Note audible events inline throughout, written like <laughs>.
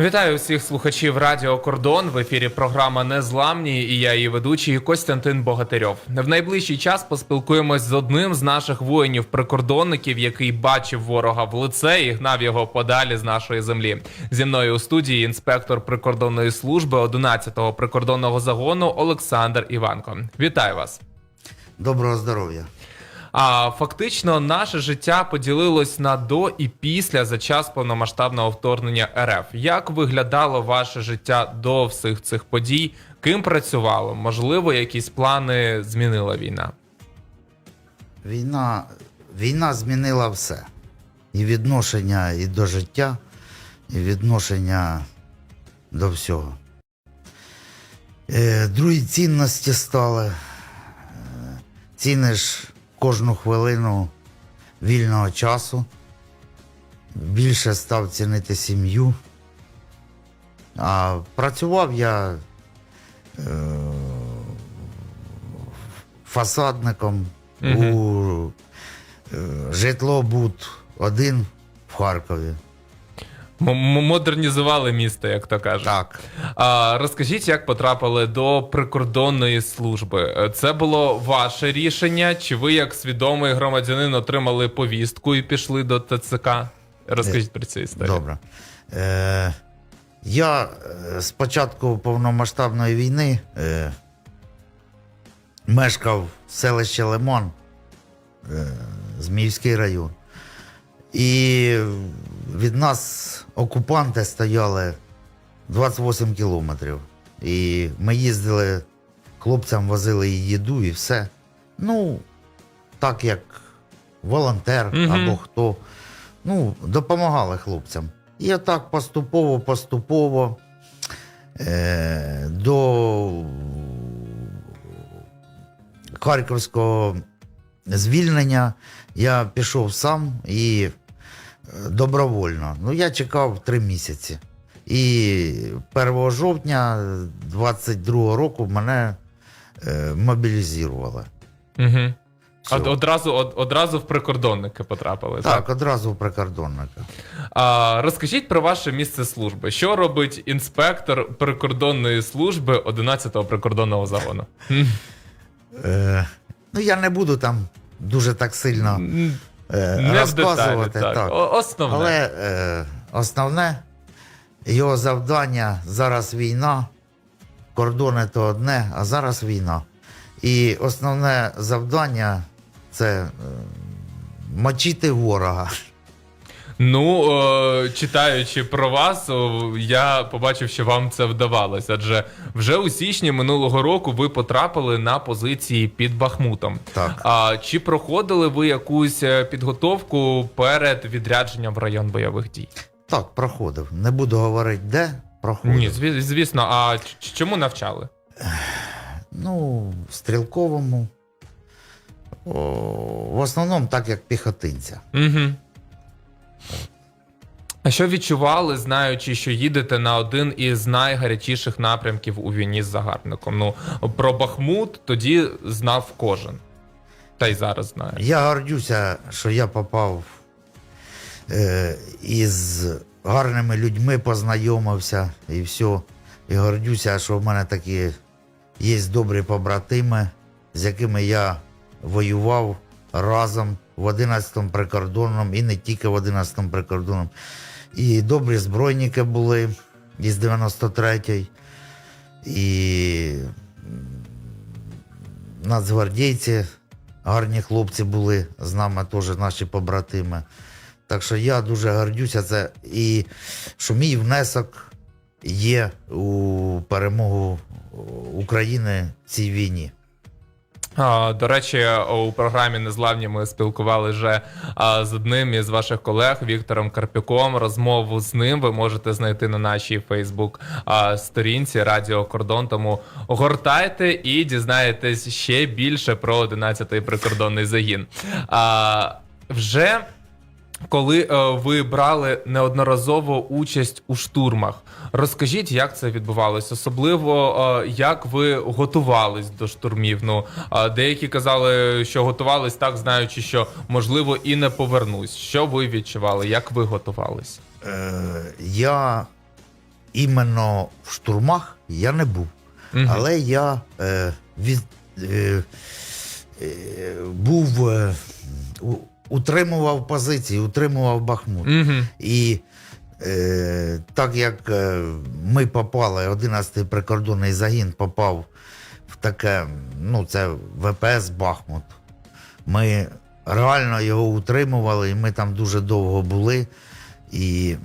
Вітаю всіх слухачів Радіо Кордон. В ефірі програма Незламні і я її ведучий Костянтин Богатирьов. В найближчий час поспілкуємось з одним з наших воїнів-прикордонників, який бачив ворога в лице і гнав його подалі з нашої землі. Зі мною у студії інспектор прикордонної служби 11-го прикордонного загону Олександр Іванко. Вітаю вас. Доброго здоров'я. А фактично наше життя поділилось на до і після за час повномасштабного вторгнення РФ. Як виглядало ваше життя до всіх цих подій? Ким працювало? Можливо, якісь плани змінила війна? Війна, війна змінила все. І відношення і до життя, і відношення до всього. Е, другі цінності стали. Е, ціниш кожну хвилину вільного часу. Більше став цінити сім'ю. А працював я е, фасадником у е, житлобуд один в Харкові. Модернізували місто, як то кажуть. Так. А розкажіть, як потрапили до прикордонної служби? Це було ваше рішення? Чи ви, як свідомий громадянин, отримали повістку і пішли до ТЦК? Розкажіть про цю історію. Добре. Е, я е, з початку повномасштабної війни е, мешкав в селищі Лимон, е, Зміївський район. І від нас окупанти стояли 28 кілометрів. І ми їздили, хлопцям возили і їду, і все. Ну, так як волонтер Мгм. або хто. Ну, допомагали хлопцям. І отак поступово, поступово е, до Харківського звільнення я пішов сам і добровольно. Ну, я чекав три місяці. І 1 жовтня 22 року мене е, мобілізували. Угу. Од, одразу, од, одразу в прикордонники потрапили. Так, одразу в прикордонника. А, розкажіть про ваше місце служби. Що робить інспектор прикордонної служби 11-го прикордонного загону? Е, ну, я не буду там дуже так сильно е, Не в деталі, розказувати. так. так. Основне. Але е, основне його завдання зараз війна. Кордони то одне, а зараз війна. І основне завдання це е, мочити ворога. Ну, е, читаючи про вас, о, я побачив, що вам це вдавалося. Адже вже у січні минулого року ви потрапили на позиції під Бахмутом. Так. А чи проходили ви якусь е, підготовку перед відрядженням в район бойових дій? Так, проходив. Не буду говорити, де проходив. Ні, зві- звісно. А ч- чому навчали? Ну, в стрілковому. О, в основному так, як піхотинця. Угу. А що відчували, знаючи, що їдете на один із найгарячіших напрямків у війні з загарбником? Ну, про Бахмут тоді знав кожен. Та й зараз знає. Я гордюся, що я попав е, із гарними людьми, познайомився і все. І гордюся, що в мене такі є добрі побратими, з якими я воював разом в 11-му прикордонному і не тільки в 11-му прикордонному. І добрі збройники були із 93-ї. І нацгвардійці, гарні хлопці були з нами теж наші побратими. Так що я дуже гордюся це. І що мій внесок є у перемогу України в цій війні. До речі, у програмі Незламні ми спілкували вже з одним із ваших колег Віктором Карпюком. Розмову з ним ви можете знайти на нашій Фейсбук сторінці Радіо Кордон. Тому гортайте і дізнаєтесь ще більше про 11-й прикордонний загін. Вже коли е, ви брали неодноразово участь у штурмах, розкажіть, як це відбувалось, особливо е, як ви готувались до штурмів. Ну е, деякі казали, що готувались так, знаючи, що можливо і не повернусь. Що ви відчували? Як ви готувались? Е, я іменно в штурмах я не був. Мгм. Але я е, від, е, е, був, е, у- утримував позиції, утримував Бахмут. Мгм. І е, так як е, ми попали, 11-й прикордонний загін попав в таке, ну, це ВПС Бахмут. Ми реально його утримували, і ми там дуже довго були. І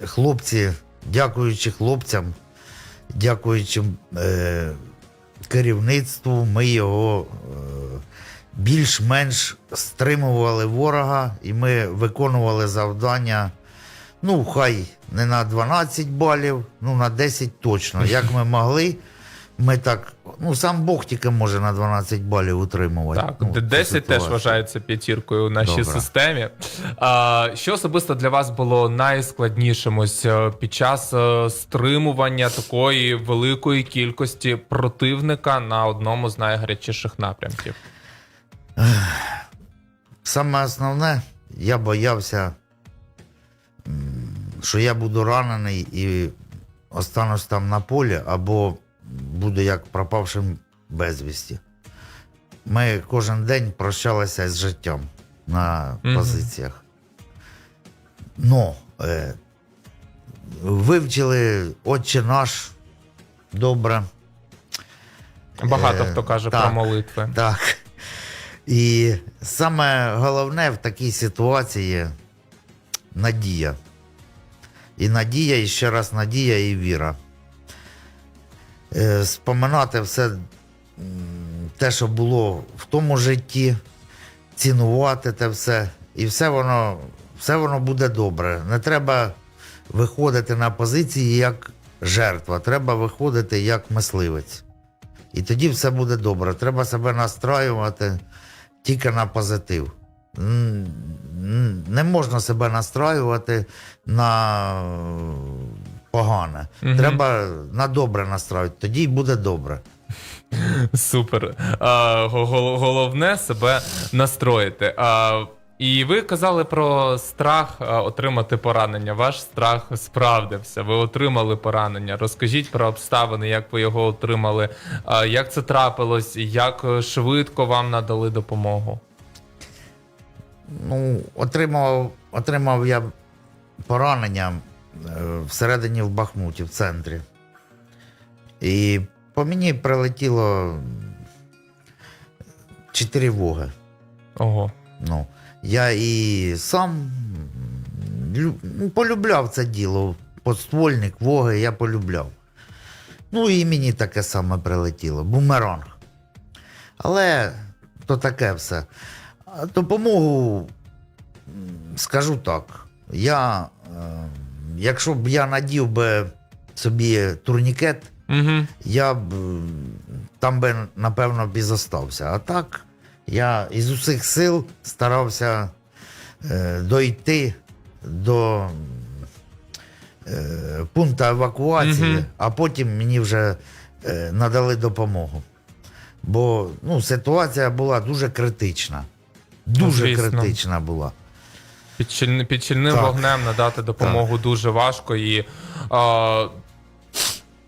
е, хлопці, дякуючи хлопцям, дякуючи е, керівництву, ми його е, більш-менш стримували ворога, і ми виконували завдання. Ну, хай не на 12 балів, ну на 10 точно. Як ми <laughs> могли, ми так. Ну, сам Бог тільки може на 12 балів утримувати. Так, ну, 10 теж вважається п'ятіркою у нашій Добре. системі. А, що особисто для вас було найскладнішим ось е, під час е, стримування такої великої кількості противника на одному з найгарячіших напрямків? Саме основне, я боявся, що я буду ранений і останусь там на полі, або буду як пропавшим безвісті. Ми кожен день прощалися з життям на Мгм. позиціях. Но е, вивчили Отче наш добре. Багато Е, хто каже так. про молитви. Так. І саме головне в такій ситуації надія. І надія, і ще раз надія і віра. Е, споминати все те, що було в тому житті, цінувати те все. І все воно, все воно буде добре. Не треба виходити на позиції як жертва, треба виходити як мисливець. І тоді все буде добре. Треба себе настраювати тільки на позитив. Не можна себе настраювати на погане. Угу. Треба на добре настраювати, тоді й буде добре. Супер. А, гол- головне себе настроїти. А, і ви казали про страх отримати поранення. Ваш страх справдився. Ви отримали поранення. Розкажіть про обставини, як ви його отримали, як це трапилось, як е, швидко вам надали допомогу. Ну, отримав, отримав я поранення е, всередині в Бахмуті, в центрі. І по мені прилетіло чотири воги. Ого. Ну, я і сам ну, полюбляв це діло. Подствольник, воги, я полюбляв. Ну і мені таке саме прилетіло. Бумеранг. Але то таке все. Допомогу, скажу так, я, е, якщо б я надів би собі турнікет, Угу. я б там би, напевно, б і зостався. А так, я із усіх сил старався е, дойти до е, пункту евакуації, Мгм. а потім мені вже е, надали допомогу. Бо ну, ситуація була дуже критична. Дуже звісно. критична була. Під, щільни- під щільним Так. вогнем надати допомогу дуже важко, і а,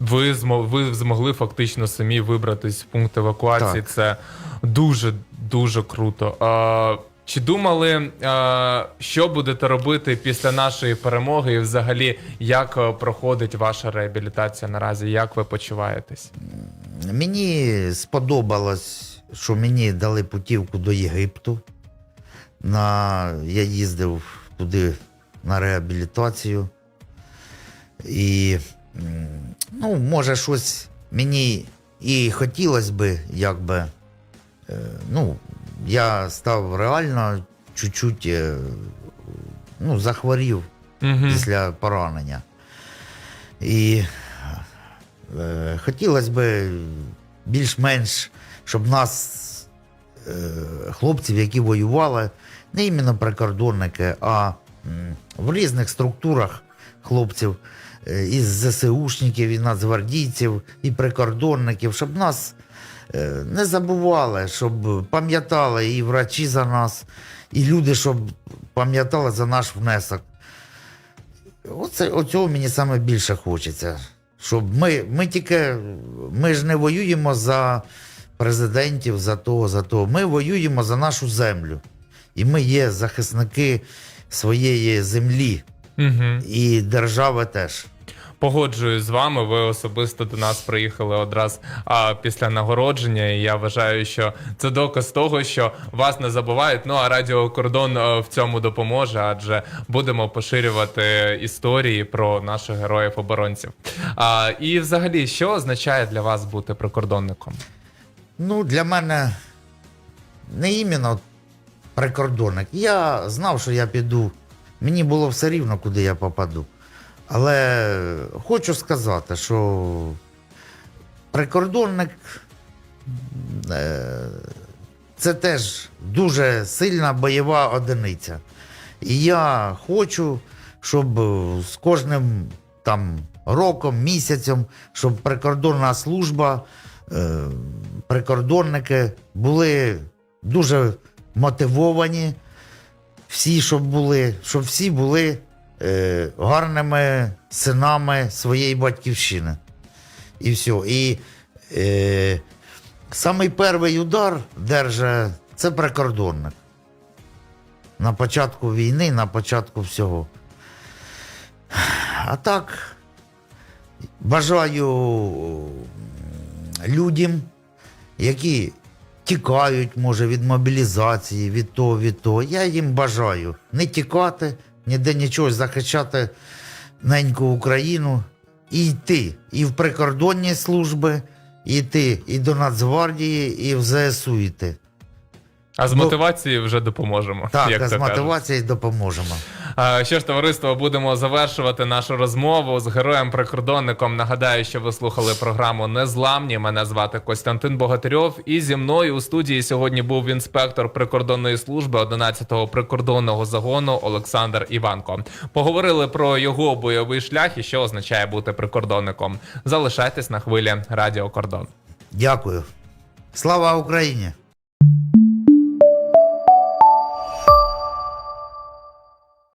ви, змо, ви змогли фактично самі вибратись в пункт евакуації. Так. Це дуже дуже круто. А, чи думали, а, що будете робити після нашої перемоги, і взагалі як е, проходить ваша реабілітація наразі? Як ви почуваєтесь? Мені сподобалось, що мені дали путівку до Єгипту. На... Я їздив туди на реабілітацію. І, ну, може, щось мені і хотілося би, якби. Е, Ну, я став реально чуть-чуть е, ну, захворів Угу. після поранення. І е, хотілося б більш-менш, щоб нас, е, хлопців, які воювали, не іменно прикордонники, а в різних структурах хлопців, е, із ЗСУшників, і нацгвардійців, і прикордонників, щоб нас не забували, щоб пам'ятали і врачі за нас, і люди, щоб пам'ятали за наш внесок. Оце, оцього мені саме більше хочеться. Щоб ми, ми тільки ми ж не воюємо за президентів, за того, за того. Ми воюємо за нашу землю. І ми є захисники своєї землі Угу. і держави теж. Погоджуюсь з вами. Ви особисто до нас приїхали одразу а, після нагородження. І я вважаю, що це доказ того, що вас не забувають. Ну а радіо Кордон е, в цьому допоможе, адже будемо поширювати історії про наших героїв-оборонців. А, і взагалі, що означає для вас бути прикордонником? Ну, для мене не іменно прикордонник. Я знав, що я піду. Мені було все рівно, куди я попаду. Але хочу сказати, що прикордонник е, це теж дуже сильна бойова одиниця. І я хочу, щоб з кожним там роком, місяцем, щоб прикордонна служба, е, прикордонники були дуже мотивовані, всі, щоб були, щоб всі були е, гарними синами своєї батьківщини. І все. І е, самий перший удар держа це прикордонник. На початку війни, на початку всього. А так, бажаю людям, які тікають, може, від мобілізації, від того, від того. Я їм бажаю не тікати, ніде нічого захищати неньку Україну і йти і в прикордонні служби, і йти і до Нацгвардії, і в ЗСУ йти. А з мотивації вже допоможемо. Так, як а з мотивації допоможемо. Що ж, товариство, будемо завершувати нашу розмову з героєм-прикордонником. Нагадаю, що ви слухали програму Незламні. Мене звати Костянтин Богатирьов. І зі мною у студії сьогодні був інспектор прикордонної служби 11-го прикордонного загону Олександр Іванко. Поговорили про його бойовий шлях і що означає бути прикордонником. Залишайтесь на хвилі Радіо Кордон. Дякую. Слава Україні!